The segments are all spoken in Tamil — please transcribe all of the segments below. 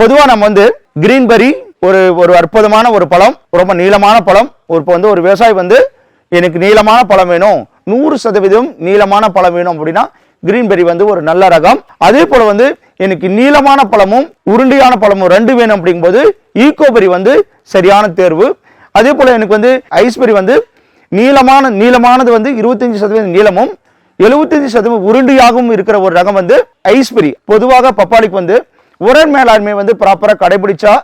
பொதுவா நம்ம வந்து கிரீன்பெரி ஒரு ஒரு அற்புதமான ஒரு பழம் ரொம்ப நீளமான பழம். ஒரு இப்போ வந்து ஒரு விவசாயி வந்து எனக்கு நீளமான பழம் வேணும் நூறு சதவீதம் நீளமான பழம் வேணும் அப்படின்னா கிரீன்பெரி வந்து ஒரு நல்ல ரகம். அதே போல வந்து எனக்கு நீளமான பழமும் உருண்டையான பழமும் ரெண்டு வேணும் அப்படிங்கும்போது ஈகோபெரி வந்து சரியான தேர்வு. அதே போல எனக்கு வந்து ஐஸ்பெரி வந்து நீளமான நீளமானது வந்து இருபத்தஞ்சு சதவீதம் நீளமும் எழுபத்தஞ்சு சதவீதம் உருண்டியாகவும் இருக்கிற ஒரு ரகம் வந்து ஐஸ்பெரி பொதுவாக பப்பாளிக்கு வந்து உரன் மேலாண்மை வந்து ப்ராப்பராக கடைபிடிச்சா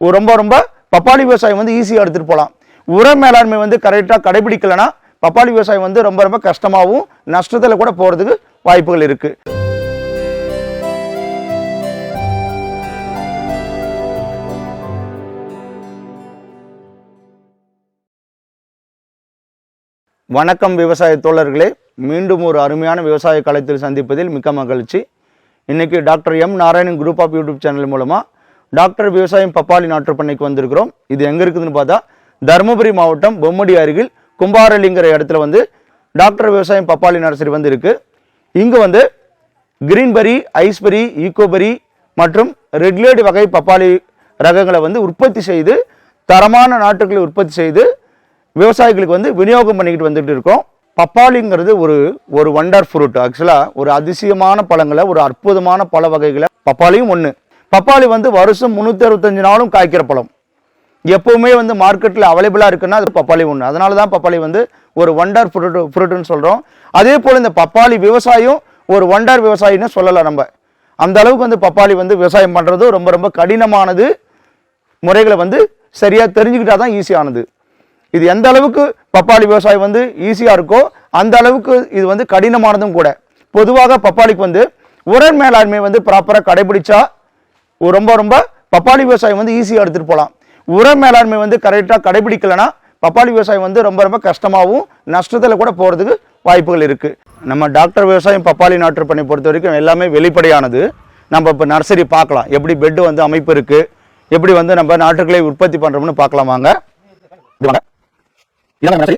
ரொம்ப ரொம்ப பப்பாளி விவசாயம் வந்து ஈஸியாக எடுத்துகிட்டு போகலாம் உர மேலாண்மை வந்து கரெக்டாக கடைபிடிக்கலைன்னா பப்பாளி விவசாயம் வந்து ரொம்ப ரொம்ப கஷ்டமாகவும் நஷ்டத்தில் கூட போகிறதுக்கு வாய்ப்புகள் இருக்குது வணக்கம் விவசாய தோழர்களே. மீண்டும் ஒரு அருமையான விவசாய களத்தில் சந்திப்பதில் மிக்க மகிழ்ச்சி. இன்றைக்கி doctor M Narayanan group of YouTube channel மூலமாக டாக்டர் விவசாயம் பப்பாளி நாற்றுப்பண்ணைக்கு வந்திருக்கிறோம். இது எங்கே இருக்குதுன்னு பார்த்தா தருமபுரி மாவட்டம் பொம்மடி அருகில் கும்பாரலிங்கிற இடத்துல வந்து டாக்டர் விவசாயம் பப்பாளி நர்சரி வந்து இருக்குது இங்கே வந்து கிரீன்பெரி ஐஸ்பெரி ஈக்கோபெரி மற்றும் ரெட்லேடு வகை பப்பாளி ரகங்களை வந்து உற்பத்தி செய்து தரமான நாட்டுகளை உற்பத்தி செய்து விவசாயிகளுக்கு வந்து விநியோகம் பண்ணிக்கிட்டு வந்துட்டு இருக்கோம். பப்பாளிங்கிறது ஒரு ஒரு வண்டர் ஃப்ரூட் ஆக்சுவலாக ஒரு அதிசயமான பழங்களை ஒரு அற்புதமான பழ வகைகளை பப்பாளியும் ஒன்று பப்பாளி வந்து வருஷம் முந்நூற்றி அறுபத்தஞ்சு நாளும் காய்க்கிற பழம். எப்போவுமே வந்து மார்க்கெட்டில் அவைலபிளாக இருக்குன்னா அது பப்பாளி ஒன்று அதனால தான் பப்பாளி வந்து ஒரு வண்டர் ஃப்ரூட் ஃப்ரூட்டுன்னு சொல்கிறோம் அதே போல் இந்த பப்பாளி விவசாயம் ஒரு வண்டர் விவசாயின்னு சொல்லலாம் நம்ம. அந்த அளவுக்கு வந்து பப்பாளி வந்து விவசாயம் பண்ணுறது ரொம்ப ரொம்ப கடினமானது முறைகளை வந்து சரியாக தெரிஞ்சுக்கிட்டா தான் ஈஸியானது இது எந்த அளவுக்கு பப்பாளி விவசாயம் வந்து ஈஸியாக இருக்கோ அந்த அளவுக்கு இது வந்து கடினமானதும் கூட. பொதுவாக பப்பாளிக்கு வந்து உரன் மேலாண்மை வந்து ப்ராப்பராக கடைபிடிச்சா ரொம்ப ரொம்ப பப்பாளி விவசாயம் வந்து ஈஸியாக எடுத்துகிட்டு போகலாம் உர மேலாண்மை வந்து கரெக்டாக கடைபிடிக்கலைன்னா பப்பாளி விவசாயம் வந்து ரொம்ப ரொம்ப கஷ்டமாகவும் நஷ்டத்தில் கூட போகிறதுக்கு வாய்ப்புகள் இருக்குது நம்ம டாக்டர் விவசாயம் பப்பாளி நாற்று பண்ணி பொறுத்த வரைக்கும் எல்லாமே வெளிப்படையானது. நம்ம இப்போ நர்சரி பார்க்கலாம். எப்படி பெட்டு வந்து அமைப்பு இருக்குது எப்படி வந்து நம்ம நாட்டுக்களை உற்பத்தி பண்ணுறோம்னு பார்க்கலாமாங்க இது வாங்க. இதாங்க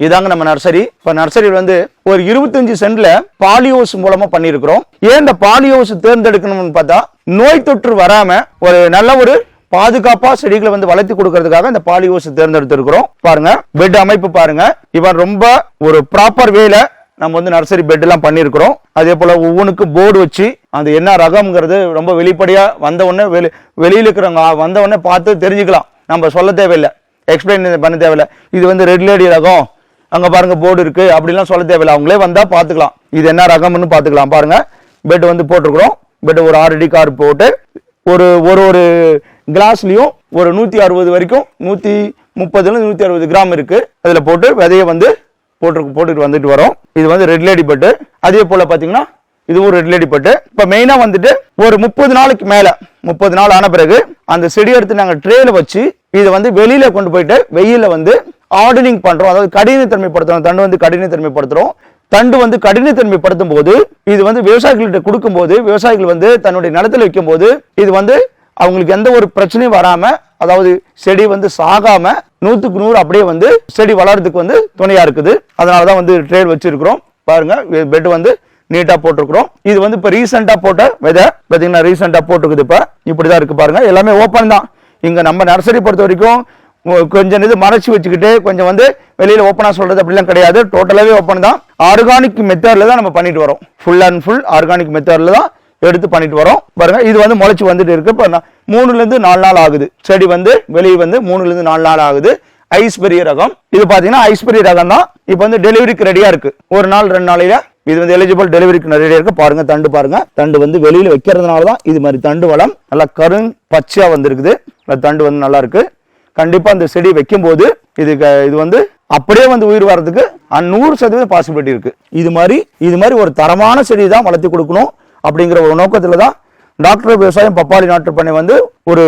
இதாங்க நம்ம நர்சரி இப்போ நர்சரியில் வந்து ஒரு இருபத்தஞ்சு சென்ட்ல பாலியோஸ் மூலமா பண்ணியிருக்கிறோம் ஏன் இந்த பாலியோஸ் தேர்ந்தெடுக்கணும்னு பார்த்தா நோய் தொற்று வராம ஒரு நல்ல ஒரு பாதுகாப்பா செடிகளை வந்து வளர்த்தி கொடுக்கறதுக்காக இந்த பாலியோஸ் தேர்ந்தெடுத்திருக்கிறோம். பாருங்க பெட் அமைப்பு பாருங்க. இவன் ரொம்ப ஒரு ப்ராப்பர் வேல நம்ம வந்து நர்சரி பெட் எல்லாம் பண்ணியிருக்கிறோம் அதே போல ஒவ்வொன்றுக்கும் போர்டு வச்சு அது என்ன ரகம்ங்கிறது ரொம்ப வெளிப்படையா வந்த உடனே வெளி வெளியில இருக்கிறவங்க வந்த உடனே பார்த்து தெரிஞ்சுக்கலாம். நம்ம சொல்ல தேவையில்லை. எக்ஸ்பிளைன் பண்ண தேவையில்லை. இது வந்து ரெட் லேடி ரகம். அங்கே பாருங்க போர்டு இருக்குது அப்படிலாம் சொல்ல தேவையில்லை. அவங்களே வந்தால் பார்த்துக்கலாம். இது என்ன ரகம்னு பார்த்துக்கலாம். பாருங்கள் பெட் வந்து போட்டிருக்கிறோம். பெட் ஒரு ஆறு அடி கார் போட்டு ஒரு ஒரு ஒரு கிளாஸ்லேயும் ஒரு நூற்றி அறுபது வரைக்கும் நூற்றி முப்பதுல நூற்றி அறுபது கிராம் இருக்குது அதில் போட்டு விதையை வந்து போட்டு போட்டுட்டு வந்துட்டு வரோம். இது வந்து ரெட் லேடி பட்டு அதே போல் பார்த்தீங்கன்னா இதுவும் ரெட் லேடி பட்டு இப்போ மெயினாக வந்துட்டு ஒரு முப்பது நாளைக்கு மேலே முப்பது நாள் ஆன பிறகு அந்த செடி எடுத்து நாங்கள் ட்ரேல வச்சு இதை வந்து வெளியில கொண்டு போயிட்டு வெயில வந்து ஆர்டனிங் பண்றோம். அதாவது கடினத்தன்மைப்படுத்துறோம். தண்டு வந்து கடினத்தன்மைப்படுத்துறோம். தண்டு வந்து கடினத்தன்மைப்படுத்தும் போது இது வந்து விவசாயிகள்கிட்ட கொடுக்கும்போது விவசாயிகள் வந்து தன்னுடைய நிலத்தில் வைக்கும் போது இது வந்து அவங்களுக்கு எந்த ஒரு பிரச்சனையும் வராம அதாவது செடி வந்து சாகாம நூத்துக்கு நூறு அப்படியே வந்து செடி வளர்றதுக்கு வந்து துணையா இருக்குது. அதனாலதான் வந்து ட்ரேட் வச்சிருக்கிறோம். பாருங்க பெட் வந்து நீட்டா போட்டிருக்கிறோம். இது வந்து இப்ப ரீசெண்டா போட்ட விதை. பாத்தீங்கன்னா ரீசெண்டா போட்டிருக்குது இப்ப. இப்படிதான் இருக்கு பாருங்க. எல்லாமே ஓப்பன் தான். இங்கே நம்ம நர்சரி பொறுத்த வரைக்கும் கொஞ்சம் இது மறைச்சி வச்சுக்கிட்டு கொஞ்சம் வந்து வெளியில் ஓப்பனாக சொல்கிறது அப்படிலாம் கிடையாது. டோட்டலாகவே ஓப்பன் தான். ஆர்கானிக் மெத்தடில் தான் நம்ம பண்ணிட்டு வரோம். ஃபுல் அண்ட் ஃபுல் ஆர்கானிக் மெத்தடில் தான் எடுத்து பண்ணிட்டு வரோம். பாருங்க இது வந்து முளைச்சி வந்துட்டு இருக்கு. இப்போ நான் நாலு நாள் ஆகுது. செடி வந்து வெளியே வந்து மூணுலேருந்து நாலு நாள் ஆகுது. ஐஸ்பெரிய ரகம். இது பார்த்தீங்கன்னா ஐஸ்பெரிய ரகம் தான் இப்போ வந்து டெலிவரிக்கு ரெடியாக இருக்கு. ஒரு நாள் ரெண்டு நாளையில இது வந்து எலிஜிபிள் டெலிவரிக்கு நிறைய இருக்கு. பாருங்க தண்டு பாருங்க. தண்டு வந்து வெளியில வைக்கிறதுனால தான் இது மாதிரி தண்டு வளம் நல்லா கருங் பச்சையா வந்திருக்குது. தண்டு வந்து நல்லா இருக்கு. கண்டிப்பா அந்த செடி வைக்கும்போது இது இது வந்து அப்படியே வந்து உயிர் வர்றதுக்கு நூறு சதவீதம் பாசிபிலிட்டி இருக்கு. இது மாதிரி இது மாதிரி ஒரு தரமான செடி தான் வளர்த்தி கொடுக்கணும் அப்படிங்கிற ஒரு நோக்கத்துல தான் டாக்டர் விவசாயம் பப்பாளி நாட்டு பண்ணை வந்து ஒரு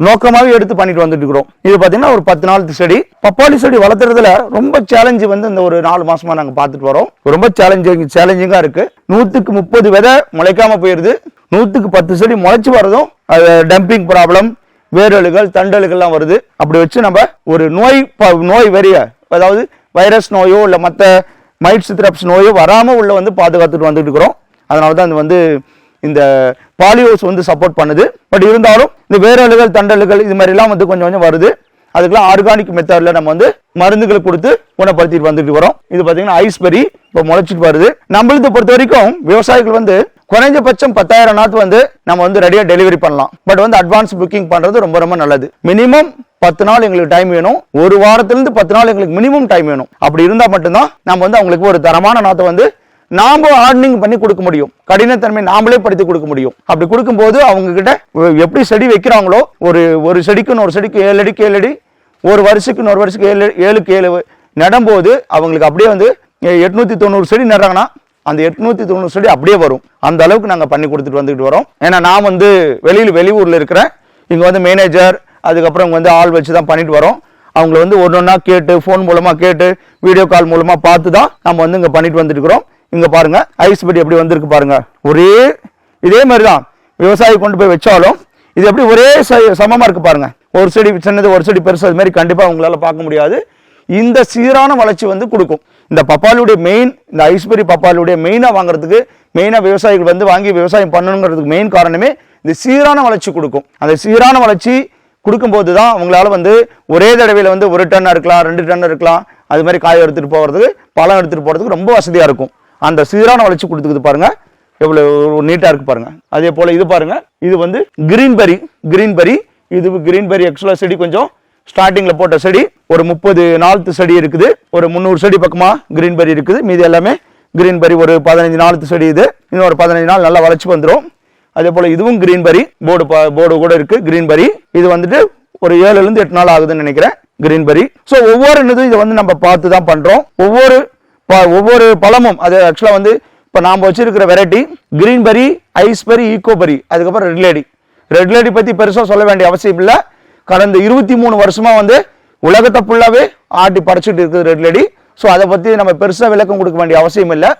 நோக்கமாகவே எடுத்து பண்ணிட்டு வந்துட்டு இருக்கிறோம் இது பாத்தீங்கன்னா ஒரு பத்து நாள் செடி. பப்பாளி செடி வளர்த்துறதுல ரொம்ப சேலஞ்சு வந்து இந்த ஒரு நாலு மாசமா நாங்க பார்த்துட்டு வரோம். ரொம்ப சேலஞ்சிங் சேலஞ்சிங்கா இருக்கு. நூத்துக்கு முப்பது விதை முளைக்காம போயிருது. நூத்துக்கு பத்து செடி முளைச்சு வர்றதும் அது டம்பிங் ப்ராப்ளம் வேரலுகள் தண்டலுகள்லாம் வருது. அப்படி வச்சு நம்ம ஒரு நோய் ப- நோய் வெறிய அதாவது வைரஸ் நோயோ இல்லை மற்ற மைட்ஸ் சித்ரப்ஸ் நோயோ வராமல் உள்ள வந்து பாதுகாத்துட்டு வந்துட்டு இருக்கிறோம் அதனால தான் அது வந்து இந்த பாலியோஸ் வந்து சப்போர்ட் பண்ணுது. பட் இருந்தாலும் இந்த வேரலுகள் தண்டலுகள் இது மாதிரிலாம் வந்து கொஞ்சம் கொஞ்சம் வருது. அதுக்கெல்லாம் ஆர்கானிக் மெத்தடில் நம்ம வந்து மருந்துகள் கொடுத்து குணப்படுத்திட்டு வந்துட்டு வரோம். இது பார்த்தீங்கன்னா ஐஸ்பெரி இப்போ முளைச்சிட்டு வருது. நம்மளது பொறுத்த வரைக்கும் விவசாயிகள் வந்து குறைஞ்சபட்சம் பத்தாயிரம் நாத்து வந்து நம்ம வந்து ரெடியாக டெலிவரி பண்ணலாம். பட் வந்து அட்வான்ஸ் புக்கிங் பண்ணுறது ரொம்ப ரொம்ப நல்லது. மினிமம் பத்து நாள் எங்களுக்கு டைம் வேணும். ஒரு வாரத்திலிருந்து பத்து நாள் எங்களுக்கு மினிமம் டைம் வேணும். அப்படி இருந்தால் மட்டும்தான் நம்ம வந்து அவங்களுக்கு ஒரு தரமான நாத்தை வந்து நாம ஆர்டனிங் பண்ணி கொடுக்க முடியும். கடினத்தன்மை நாமளே படுத்தி கொடுக்க முடியும். அப்படி கொடுக்கும்போது அவங்க கிட்ட எப்படி செடி வைக்கிறாங்களோ ஒரு ஒரு செடிக்கு ஒரு செடிக்கு ஏழு அடிக்கு ஏழு அடி ஒரு வருஷத்துக்கு இன்னொரு வருஷத்துக்கு ஏழு ஏழுக்கு ஏழு நடும்போது அவங்களுக்கு அப்படியே வந்து எட்நூத்தி தொண்ணூறு செடி நடுறாங்கன்னா அந்த எட்நூத்தி தொண்ணூறு செடி அப்படியே வரும். அந்த அளவுக்கு நாங்கள் பண்ணி கொடுத்துட்டு வந்துக்கிட்டு வரோம். ஏன்னா நான் வந்து வெளியில் வெளியூரில் இருக்கிறேன். இங்கே வந்து மேனேஜர் அதுக்கப்புறம் இங்கே வந்து ஆள் வச்சு தான் பண்ணிட்டு வரோம். அவங்கள வந்து ஒன்று ஒன்றா கேட்டு ஃபோன் மூலமாக கேட்டு வீடியோ கால் மூலமாக பார்த்து தான் நம்ம வந்து இங்கே பண்ணிட்டு வந்துட்டுருக்கிறோம் இங்கே பாருங்க ஐஸ் பெட்டி எப்படி வந்திருக்கு பாருங்க. ஒரே இதே மாதிரி தான் விவசாயி கொண்டு போய் வச்சாலும் இது எப்படி ஒரே சமமாக சமமா இருக்கு பாருங்க. ஒரு செடி சின்னது ஒரு செடி பெருசு அது மாதிரி கண்டிப்பாக உங்களால் பார்க்க முடியாது. இந்த சீரான வளர்ச்சி வந்து கொடுக்கும். இந்த பப்பாலுடைய மெயின் இந்த ஐஸ்பெரி பப்பாலுடைய மெயினாக வாங்குறதுக்கு மெயினாக விவசாயிகள் வந்து வாங்கி விவசாயம் பண்ணணுங்கிறதுக்கு மெயின் காரணமே இந்த சீரான வளர்ச்சி கொடுக்கும். அந்த சீரான வளர்ச்சி கொடுக்கும்போது தான் அவங்களால வந்து ஒரே தடவையில் வந்து ஒரு டன் இருக்கலாம் ரெண்டு டன் இருக்கலாம் அது மாதிரி காய் எடுத்துகிட்டு போகிறதுக்கு பழம் எடுத்துகிட்டு போகிறதுக்கு ரொம்ப வசதியாக இருக்கும். அந்த சீரான வளர்ச்சி கொடுத்துக்குது பாருங்க. எவ்வளவு நீட்டா இருக்கு பாருங்க. அதே போல இது பாருங்க. இது வந்து கிரீன் பெரி கிரீன் பெரி இது கிரீன் பெரி ஆக்சுவலாக செடி கொஞ்சம் ஸ்டார்டிங்ல போட்ட செடி. ஒரு முப்பது நாலு செடி இருக்குது. ஒரு முந்நூறு செடி பக்கமா கிரீன் பெரி இருக்குது. மீதி எல்லாமே கிரீன் பெரி ஒரு பதினஞ்சு நாலு செடி இது. இன்னும் ஒரு பதினஞ்சு நாள் நல்லா வளர்ச்சி வந்துடும் அதே போல இதுவும் கிரீன் பெரி போர்டு போர்டு கூட இருக்கு கிரீன் பெரி இது வந்துட்டு ஒரு ஏழுல இருந்து எட்டு நாள் ஆகுதுன்னு நினைக்கிறேன் கிரீன் பெரி ஸோ ஒவ்வொரு இதுவும் இதை வந்து நம்ம பார்த்து தான் பண்றோம். ஒவ்வொரு ஒவ்வொரு பழமும் அது ஆக்சுவலாக வந்து இப்போ நாம் வச்சிருக்கிற variety green berry ice berry ஈகோபெரி அதுக்கப்புறம் ரெட் லேடி ரெட் லேடி பற்றி பெருசாக சொல்ல வேண்டிய அவசியம் இல்லை. கடந்த இருபத்தி மூணு வருஷமாக வந்து உலகத்தை ஃபுல்லாகவே ஆட்டி படைச்சிட்டு இருக்குது ரெட் லேடி ஸோ அதை பற்றி நம்ம பெருசாக விளக்கம் கொடுக்க வேண்டிய அவசியம் இல்லை.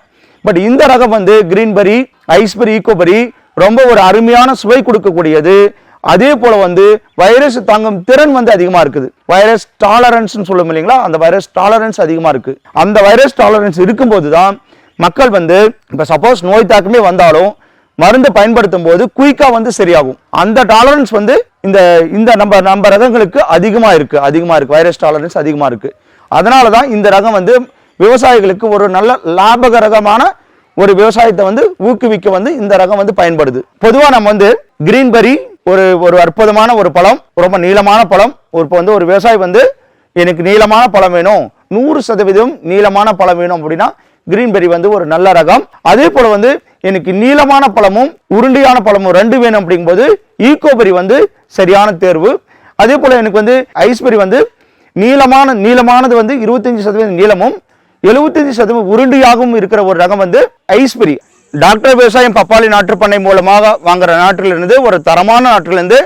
பட் இந்த ரகம் வந்து கிரீன் பெரி ஐஸ்பெரி ஈக்கோபெரி ரொம்ப ஒரு அருமையான சுவை கொடுக்கக்கூடியது. அதே போல வந்து வைரஸ் தாங்கும் திறன் வந்து அதிகமா இருக்குது. வைரஸ் டாலரன்ஸ் சொல்லும் இல்லைங்களா? அந்த வைரஸ் டாலரன்ஸ் அதிகமா இருக்கு. அந்த வைரஸ் டாலரன்ஸ் இருக்கும்போது தான் மக்கள் வந்து இப்ப சப்போஸ் நோய் தாக்கமே வந்தாலும் மருந்து பயன்படுத்தும் போது குயிக்கா வந்து சரியாகும். அந்த டாலரன்ஸ் வந்து இந்த இந்த நம்ம நம்ம ரகங்களுக்கு அதிகமா இருக்கு. அதிகமா இருக்கு. வைரஸ் டாலரன்ஸ் அதிகமா இருக்கு. அதனால தான் இந்த ரகம் வந்து விவசாயிகளுக்கு ஒரு நல்ல லாபகரகமான ஒரு விவசாயத்தை வந்து ஊக்குவிக்க வந்து இந்த ரகம் வந்து பயன்படுது. பொதுவாக நம்ம வந்து கிரீன்பெரி ஒரு ஒரு அற்புதமான ஒரு பழம் ரொம்ப நீளமான பழம். ஒரு இப்போ வந்து ஒரு விவசாயி வந்து எனக்கு நீளமான பழம் வேணும். நூறு சதவீதம் நீளமான பழம் வேணும் அப்படின்னா கிரீன்பெரி வந்து ஒரு நல்ல ரகம். அதே போல் வந்து எனக்கு நீளமான பழமும் உருண்டையான பழமும் ரெண்டு வேணும் அப்படிங்கும்போது ஈகோபெரி வந்து சரியான தேர்வு. அதே போல் எனக்கு வந்து ஐஸ்பெரி வந்து நீளமான நீளமானது வந்து இருபத்தஞ்சு சதவீதம் நீளமும் எழுபத்தஞ்சு சதவீதம் உருண்டியாகவும் இருக்கிற ஒரு ரகம் வந்து ஐஸ்பெரி டாக்டர் விவசாயம் பப்பாளி நாற்று பண்ணை மூலமாக வாங்குற நாட்டிலிருந்து ஒரு தரமான நாட்டிலிருந்து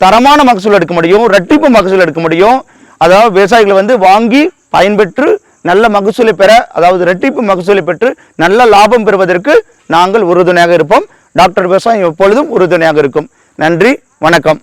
தரமான மகசூல் எடுக்க முடியும் ரெட்டிப்பு மகசூல் எடுக்க முடியும். அதாவது விவசாயிகள் வந்து வாங்கி பயன்பெற்று நல்ல மகசூலை பெற அதாவது ரெட்டிப்பு மகசூலை பெற்று நல்ல லாபம் பெறுவதற்கு நாங்கள் உறுதுணையாக இருப்போம். டாக்டர் விவசாயம் எப்பொழுதும் உறுதுணையாக இருக்கும். நன்றி வணக்கம்.